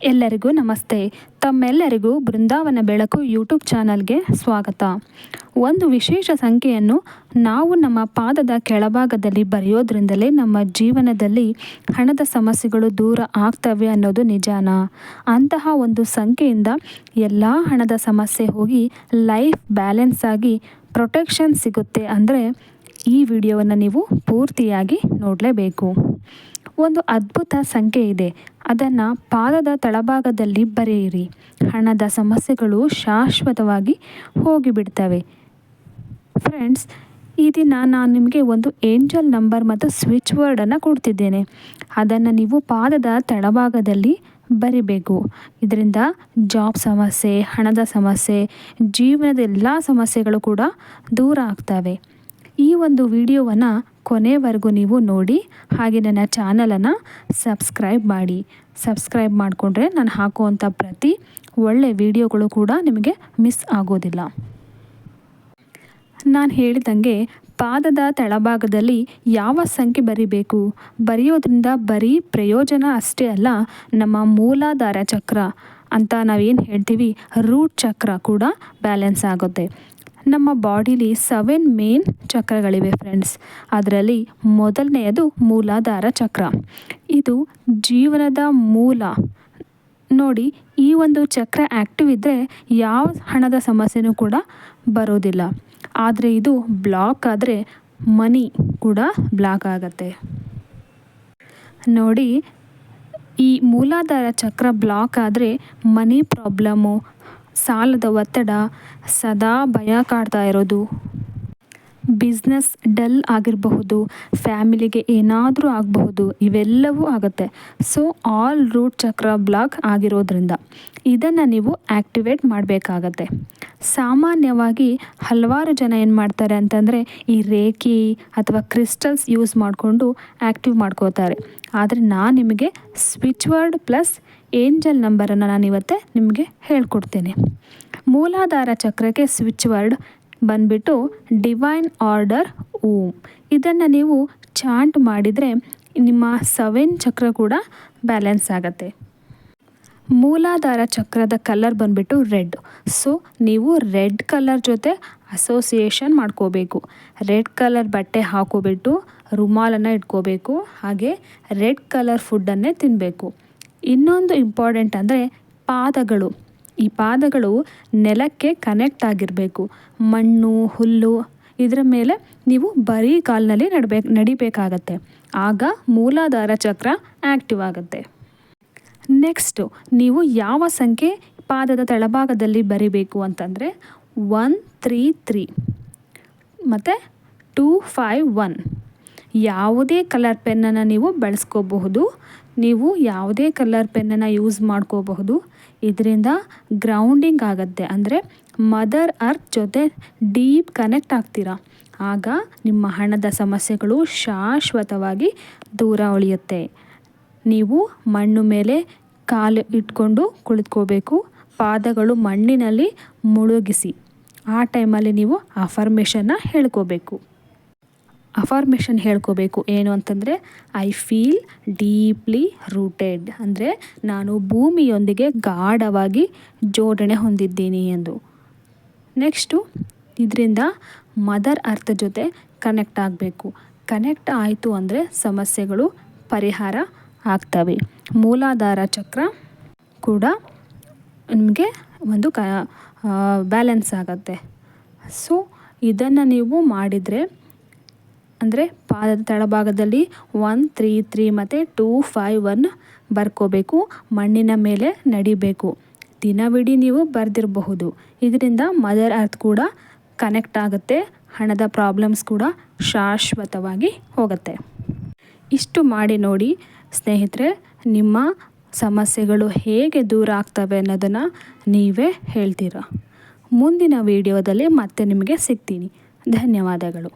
ಎಲ್ಲರಿಗೂ ನಮಸ್ತೆ. ತಮ್ಮೆಲ್ಲರಿಗೂ ಬೃಂದಾವನ ಬೆಳಕು ಯೂಟ್ಯೂಬ್ ಚಾನಲ್ಗೆ ಸ್ವಾಗತ. ಒಂದು ವಿಶೇಷ ಸಂಖ್ಯೆಯನ್ನು ನಾವು ನಮ್ಮ ಪಾದದ ಕೆಳಭಾಗದಲ್ಲಿ ಬರೆಯೋದ್ರಿಂದಲೇ ನಮ್ಮ ಜೀವನದಲ್ಲಿ ಹಣದ ಸಮಸ್ಯೆಗಳು ದೂರ ಆಗ್ತವೆ ಅನ್ನೋದು ನಿಜಾನ. ಅಂತಹ ಒಂದು ಸಂಖ್ಯೆಯಿಂದ ಎಲ್ಲ ಹಣದ ಸಮಸ್ಯೆ ಹೋಗಿ ಲೈಫ್ ಬ್ಯಾಲೆನ್ಸ್ ಆಗಿ ಪ್ರೊಟೆಕ್ಷನ್ ಸಿಗುತ್ತೆ ಅಂದರೆ ಈ ವಿಡಿಯೋವನ್ನು ನೀವು ಪೂರ್ತಿಯಾಗಿ ನೋಡಲೇಬೇಕು. ಒಂದು ಅದ್ಭುತ ಸಂಖ್ಯೆ ಇದೆ. ಅದನ್ನು ಪಾದದ ತಳಭಾಗದಲ್ಲಿ ಬರೆಯಿರಿ. ಹಣದ ಸಮಸ್ಯೆಗಳು ಶಾಶ್ವತವಾಗಿ ಹೋಗಿಬಿಡ್ತವೆ. ಫ್ರೆಂಡ್ಸ್ ಈ ದಿನ ನಾನು ನಿಮಗೆ ಒಂದು ಏಂಜಲ್ ನಂಬರ್ ಮತ್ತು ಸ್ವಿಚ್ ವರ್ಡನ್ನು ಕೊಡ್ತಿದ್ದೇನೆ. ಅದನ್ನು ನೀವು ಪಾದದ ತಳಭಾಗದಲ್ಲಿ ಬರಿಬೇಕು. ಇದರಿಂದ ಜಾಬ್ ಸಮಸ್ಯೆ, ಹಣದ ಸಮಸ್ಯೆ, ಜೀವನದ ಎಲ್ಲ ಸಮಸ್ಯೆಗಳು ಕೂಡ ದೂರ ಆಗ್ತವೆ. ಈ ಒಂದು ವಿಡಿಯೋವನ್ನು ಕೊನೆವರೆಗೂ ನೀವು ನೋಡಿ ಹಾಗೆ ನನ್ನ ಚಾನಲನ್ನು ಸಬ್ಸ್ಕ್ರೈಬ್ ಮಾಡಿ. ಸಬ್ಸ್ಕ್ರೈಬ್ ಮಾಡಿಕೊಂಡ್ರೆ ನಾನು ಹಾಕುವಂಥ ಪ್ರತಿ ಒಳ್ಳೆ ವಿಡಿಯೋಗಳು ಕೂಡ ನಿಮಗೆ ಮಿಸ್ ಆಗೋದಿಲ್ಲ. ನಾನು ಹೇಳಿದಂಗೆ ಪಾದದ ತಳಭಾಗದಲ್ಲಿ ಯಾವ ಸಂಖ್ಯೆ ಬರಿಬೇಕು? ಬರೆಯೋದ್ರಿಂದ ಬರೀ ಪ್ರಯೋಜನ ಅಷ್ಟೇ ಅಲ್ಲ, ನಮ್ಮ ಮೂಲಾಧಾರ ಚಕ್ರ ಅಂತ ನಾವೇನು ಹೇಳ್ತೀವಿ, ರೂಟ್ ಚಕ್ರ ಕೂಡ ಬ್ಯಾಲೆನ್ಸ್ ಆಗುತ್ತೆ. ನಮ್ಮ ಬಾಡಿಲಿ ಸೆವೆನ್ ಮೇನ್ ಚಕ್ರಗಳಿವೆ ಫ್ರೆಂಡ್ಸ್ ಅದರಲ್ಲಿ ಮೊದಲನೆಯದು ಮೂಲಾಧಾರ ಚಕ್ರ. ಇದು ಜೀವನದ ಮೂಲ. ನೋಡಿ, ಈ ಒಂದು ಚಕ್ರ ಆ್ಯಕ್ಟಿವ್ ಇದ್ದರೆ ಯಾವ ಹಣದ ಸಮಸ್ಯೆನೂ ಕೂಡ ಬರೋದಿಲ್ಲ. ಆದರೆ ಇದು ಬ್ಲಾಕ್ ಆದರೆ ಮನಿ ಕೂಡ ಬ್ಲಾಕ್ ಆಗುತ್ತೆ. ನೋಡಿ, ಈ ಮೂಲಾಧಾರ ಚಕ್ರ ಬ್ಲಾಕ್ ಆದರೆ ಮನಿ ಪ್ರಾಬ್ಲಮ್ಮು ಸಾಲದ ಒತ್ತಡ ಸದಾ ಭಯ ಕಾಡ್ತಾ ಇರೋದು. ಬಿಸ್ನೆಸ್ ಡಲ್ ಆಗಿರಬಹುದು, ಫ್ಯಾಮಿಲಿಗೆ ಏನಾದರೂ ಆಗಬಹುದು, ಇವೆಲ್ಲವೂ ಆಗುತ್ತೆ. So, all root chakra block ಆಗಿರೋದ್ರಿಂದ ಇದನ್ನು ನೀವು ಆ್ಯಕ್ಟಿವೇಟ್ ಮಾಡಬೇಕಾಗತ್ತೆ. ಸಾಮಾನ್ಯವಾಗಿ ಹಲವಾರು ಜನ ಏನು ಮಾಡ್ತಾರೆ ಅಂತಂದರೆ ಈ ರೇಖಿ ಅಥವಾ ಕ್ರಿಸ್ಟಲ್ಸ್ ಯೂಸ್ ಮಾಡಿಕೊಂಡು ಆ್ಯಕ್ಟಿವ್ ಮಾಡ್ಕೋತಾರೆ ಆದರೆ ನಾನು ನಿಮಗೆ ಸ್ವಿಚ್ ವರ್ಡ್ ಪ್ಲಸ್ ಏಂಜಲ್ ನಂಬರನ್ನು ನಾನು ಇವತ್ತೇ ನಿಮಗೆ ಹೇಳ್ಕೊಡ್ತೇನೆ. ಮೂಲಾಧಾರ ಚಕ್ರಕ್ಕೆ ಸ್ವಿಚ್ ವರ್ಡ್ ಬಂದ್ಬಿಟ್ಟು ಡಿವೈನ್ ಆರ್ಡರ್ ಓಮ್ ಇದನ್ನು ನೀವು ಚಾಂಟ್ ಮಾಡಿದರೆ ನಿಮ್ಮ ಸೆವೆನ್ ಚಕ್ರ ಕೂಡ ಬ್ಯಾಲೆನ್ಸ್ ಆಗುತ್ತೆ. ಮೂಲಾಧಾರ ಚಕ್ರದ ಕಲರ್ ಬಂದ್ಬಿಟ್ಟು ರೆಡ್. ಸೊ, ನೀವು ರೆಡ್ ಕಲರ್ ಜೊತೆ ಅಸೋಸಿಯೇಷನ್ ಮಾಡ್ಕೋಬೇಕು. ರೆಡ್ ಕಲರ್ ಬಟ್ಟೆ ಹಾಕೋಬಿಟ್ಟು ರುಮಾಲನ್ನು ಇಟ್ಕೋಬೇಕು. ಹಾಗೆ ರೆಡ್ ಕಲರ್ ಫುಡ್ಡನ್ನೇ ತಿನ್ನಬೇಕು ಇನ್ನೊಂದು ಇಂಪಾರ್ಟೆಂಟ್ ಅಂದರೆ ಪಾದಗಳು. ಈ ಪಾದಗಳು ನೆಲಕ್ಕೆ ಕನೆಕ್ಟ್ ಆಗಿರಬೇಕು. ಮಣ್ಣು, ಹುಲ್ಲು, ಇದರ ಮೇಲೆ ನೀವು ಬರೀ ಕಾಲಿನಲ್ಲಿ ನಡಬೇಕು ನಡಿಬೇಕಾಗತ್ತೆ. ಆಗ ಮೂಲಾಧಾರ ಚಕ್ರ ಆ್ಯಕ್ಟಿವ್ ಆಗುತ್ತೆ. ನೆಕ್ಸ್ಟು ನೀವು ಯಾವ ಸಂಖ್ಯೆ ಪಾದದ ತಳಭಾಗದಲ್ಲಿ ಬರಿಬೇಕು ಅಂತಂದರೆ ಒನ್ ತ್ರೀ ತ್ರೀ ಮತ್ತು ಟೂ ಫೈವ್ ಒನ್ ಯಾವುದೇ ಕಲರ್ ಪೆನ್ನನ್ನು ನೀವು ಬಳಸ್ಕೋಬಹುದು. ನೀವು ಯಾವುದೇ ಕಲರ್ ಪೆನ್ನನ್ನು ಯೂಸ್ ಮಾಡ್ಕೋಬಹುದು. ಇದರಿಂದ ಗ್ರೌಂಡಿಂಗ್ ಆಗುತ್ತೆ. ಅಂದರೆ ಮದರ್ ಅರ್ತ್ ಜೊತೆ ಡೀಪ್ ಕನೆಕ್ಟ್ ಆಗ್ತೀರಾ. ಆಗ ನಿಮ್ಮ ಹಣದ ಸಮಸ್ಯೆಗಳು ಶಾಶ್ವತವಾಗಿ ದೂರ ಉಳಿಯುತ್ತೆ. ನೀವು ಮಣ್ಣು ಮೇಲೆ ಕಾಲು ಇಟ್ಕೊಂಡು ಕುಳಿತ್ಕೋಬೇಕು. ಪಾದಗಳು ಮಣ್ಣಿನಲ್ಲಿ ಮುಳುಗಿಸಿ. ಆ ಟೈಮಲ್ಲಿ ನೀವು ಅಫರ್ಮೇಷನ್ನ ಹೇಳ್ಕೋಬೇಕು. ಅಫಾರ್ಮೇಷನ್ ಹೇಳ್ಕೋಬೇಕು. ಏನು ಅಂತಂದರೆ ಐ ಫೀಲ್ ಡೀಪ್ಲಿ ರೂಟೆಡ್ ಅಂದರೆ, ನಾನು ಭೂಮಿಯೊಂದಿಗೆ ಗಾಢವಾಗಿ ಜೋಡಣೆ ಹೊಂದಿದ್ದೀನಿ ಎಂದು. ನೆಕ್ಸ್ಟು ಇದರಿಂದ ಮದರ್ ಅರ್ಥ ಜೊತೆ ಕನೆಕ್ಟ್ ಆಗಬೇಕು. ಕನೆಕ್ಟ್ ಆಯಿತು ಅಂದರೆ ಸಮಸ್ಯೆಗಳು ಪರಿಹಾರ ಆಗ್ತವೆ. ಮೂಲಾಧಾರ ಚಕ್ರ ಕೂಡ ನಿಮಗೆ ಒಂದು ಕ ಬ್ಯಾಲೆನ್ಸ್ ಆಗುತ್ತೆ. ಸೊ ಇದನ್ನು ನೀವು ಮಾಡಿದರೆ ಅಂದರೆ ಪಾದದ ತಳಭಾಗದಲ್ಲಿ ಒನ್ ತ್ರೀ ತ್ರೀ ಮತ್ತು ಟೂ ಫೈವ್ ಒನ್ ಬರ್ಕೋಬೇಕು. ಮಣ್ಣಿನ ಮೇಲೆ ನಡಿಬೇಕು. ದಿನವಿಡೀ ನೀವು ಬರೆದಿರಬಹುದು. ಇದರಿಂದ ಮದರ್ ಅರ್ತ್ ಕೂಡ ಕನೆಕ್ಟ್ ಆಗುತ್ತೆ. ಹಣದ ಪ್ರಾಬ್ಲಮ್ಸ್ ಕೂಡ ಶಾಶ್ವತವಾಗಿ ಹೋಗುತ್ತೆ. ಇಷ್ಟು ಮಾಡಿ ನೋಡಿ ಸ್ನೇಹಿತರೆ, ನಿಮ್ಮ ಸಮಸ್ಯೆಗಳು ಹೇಗೆ ದೂರ ಆಗ್ತವೆ ಅನ್ನೋದನ್ನು ನೀವೇ ಹೇಳ್ತೀರ? ಮುಂದಿನ ವಿಡಿಯೋದಲ್ಲಿ ಮತ್ತೆ ನಿಮಗೆ ಸಿಗ್ತೀನಿ. ಧನ್ಯವಾದಗಳು.